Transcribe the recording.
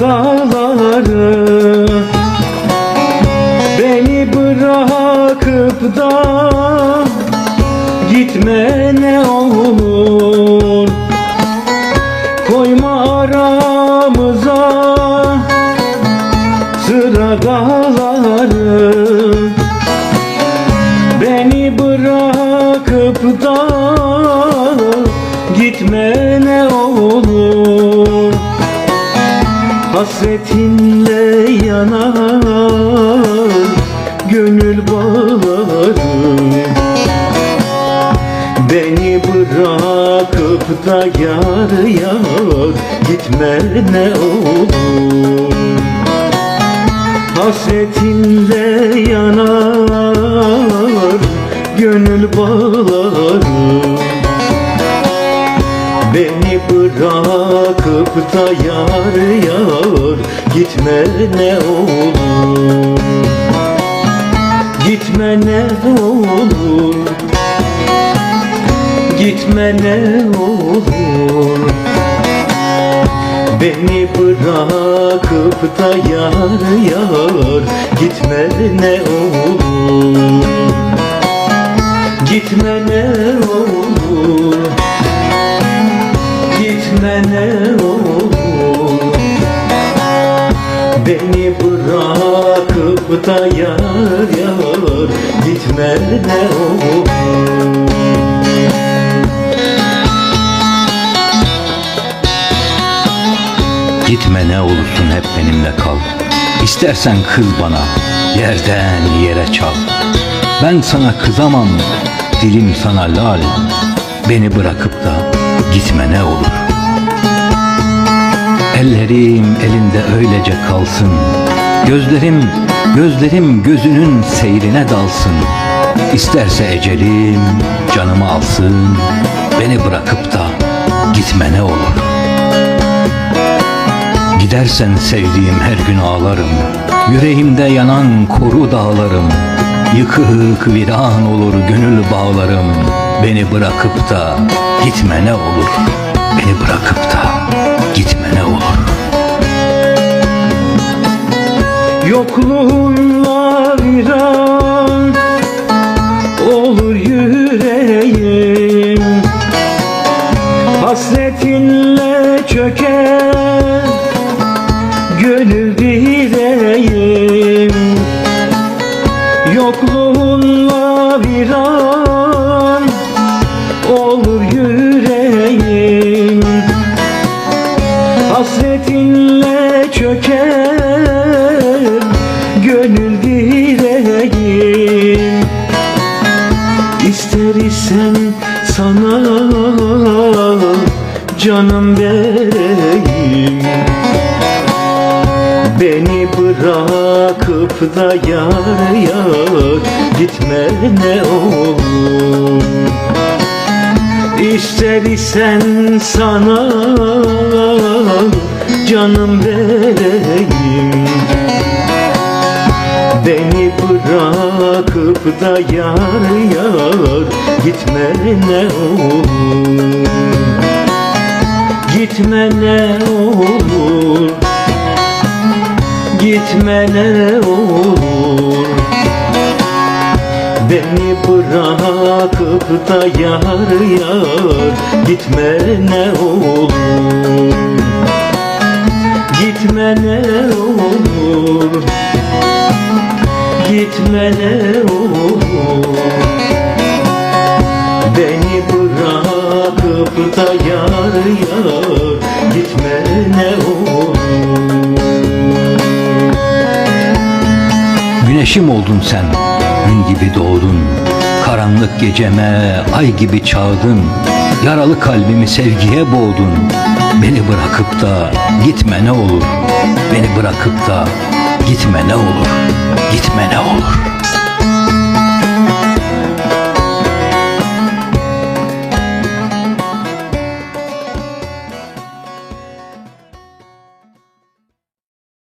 dağları. Beni bırakıp da Gitme ne olur. Koyma aramıza Sıra dağları. Beni bırakıp da Gitme ne olur Hasretinle yanar Gönül bağlarım Beni bırakıp da yar yar Gitme ne olur. Hasretinle yanar Gönül bağlarım da yar yar Gitme ne olur. Gitme ne olur. Gitme ne olur. Beni bırakıp da yar yar Gitme ne olur. Gitme ne olur. Gitme ne olur Beni bırakıp da yar yar Gitme ne olur. Gitme ne olursun hep benimle kal. İstersen kız bana yerden yere çal. Ben sana kızamam dilim sana lal. Beni bırakıp da gitme ne olur Ellerim elinde öylece kalsın. Gözlerim, gözlerim gözünün seyrine dalsın. İsterse ecelim canımı alsın. Beni bırakıp da gitme ne olur. Gidersen sevdiğim her gün ağlarım. Yüreğimde yanan koru dağlarım. Yıkık viran olur gönül bağlarım. Beni bırakıp da gitme ne olur. Beni bırakıp da gitme ne olur Yokluğunla viran olur yüreğim. Hasretinle çöker gönül direğim canım vereyim. Beni bırakıp da yar yar gitme ne olur. İster isen sana canım vereyim. Beni bırakıp da yar yar gitme ne olur Gitme ne olur. Gitme ne olur. Beni bırakıp da yar yar Gitme ne olur. Gitme ne olur. Gitme ne olur da yar yar Gitme ne olur. Güneşim oldun sen, gün gibi doğdun. Karanlık geceme ay gibi çağdın. Yaralı kalbimi sevgiye boğdun. Beni bırakıp da gitme ne olur. Beni bırakıp da gitme ne olur. Gitme ne olur